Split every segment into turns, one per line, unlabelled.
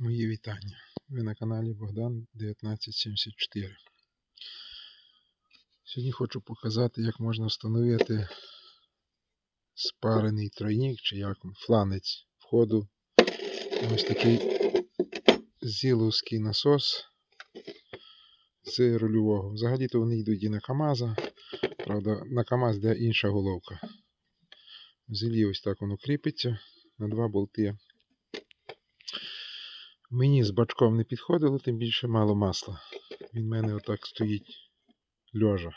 Мої вітання. Ви на каналі Богдан 1974. Сьогодні хочу показати, як можна встановити спарений тройник чи як фланець входу. Ось такий зіловський насос з рульового. Взагалі-то вони йдуть і на КАМАЗа. Правда, на КАМАЗ йде інша головка. В зілі ось так воно кріпиться на два болти. Мені з бачком не підходило, тим більше мало масла. Він в мене отак стоїть льожа.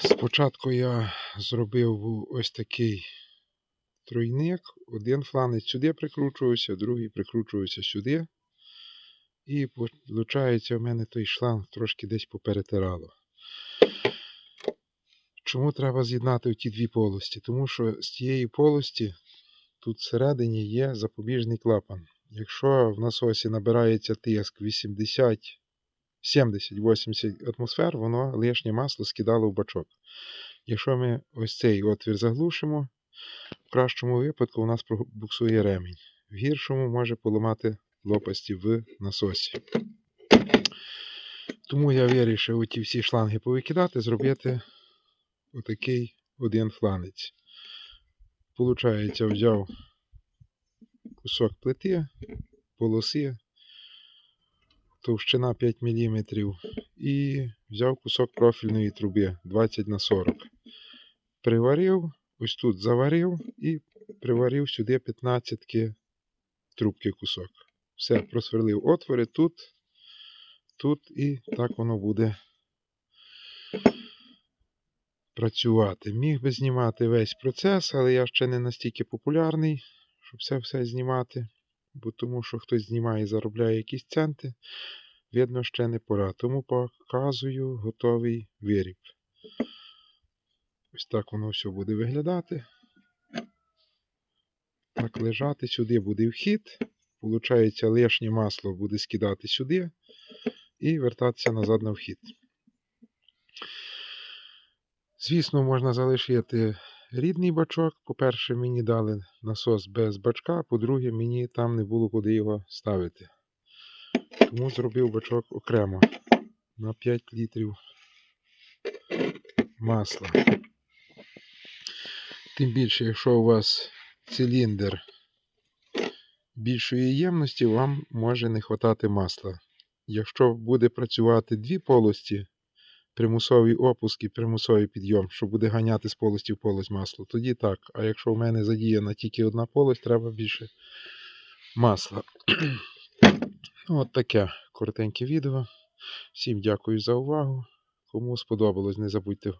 Спочатку я зробив ось такий тройник. Один фланець сюди прикручувався, другий прикручувався сюди. І виходить, у мене той шланг трошки десь поперетирало. Чому треба з'єднати ті дві полості? Тому що з тієї полості тут всередині є запобіжний клапан. Якщо в насосі набирається тиск 80, 70-80 атмосфер, воно лишнє масло скидало в бачок. Якщо ми ось цей отвір заглушимо, в кращому випадку у нас пробуксує ремінь. В гіршому може поламати лопасті в насосі. Тому я вирішив оті всі шланги повикидати, зробити отакий один фланець. Получається, взяв кусок плити, полоси, товщина 5 мм і взяв кусок профільної труби 20 на 40 Приварив, ось тут заварив і приварив сюди 15 трубки кусок. Все, просверлив отвори тут, тут і так воно буде працювати. Міг би знімати весь процес, але я ще не настільки популярний, щоб все все знімати. Бо тому що хтось знімає і заробляє якісь центи, видно, ще не пора. Тому показую готовий виріб. Ось так воно все буде виглядати. Так лежати, сюди буде вхід. Получається, лишнє масло буде скидати сюди і вертатися назад на вхід. Звісно, можна залишити рідний бачок. По-перше, мені дали насос без бачка, по-друге, мені там не було куди його ставити. Тому зробив бачок окремо на 5 літрів масла. Тим більше, якщо у вас циліндр більшої ємності, вам може не вистачати масла. Якщо буде працювати дві полості, примусовий опуск і примусовий підйом, що буде ганяти з полості в полость масло, тоді так. А якщо в мене задіяна тільки одна полость, треба більше масла. От таке коротеньке відео. Всім дякую за увагу. Кому сподобалось, не забудьте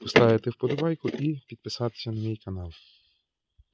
поставити вподобайку і підписатися на мій канал.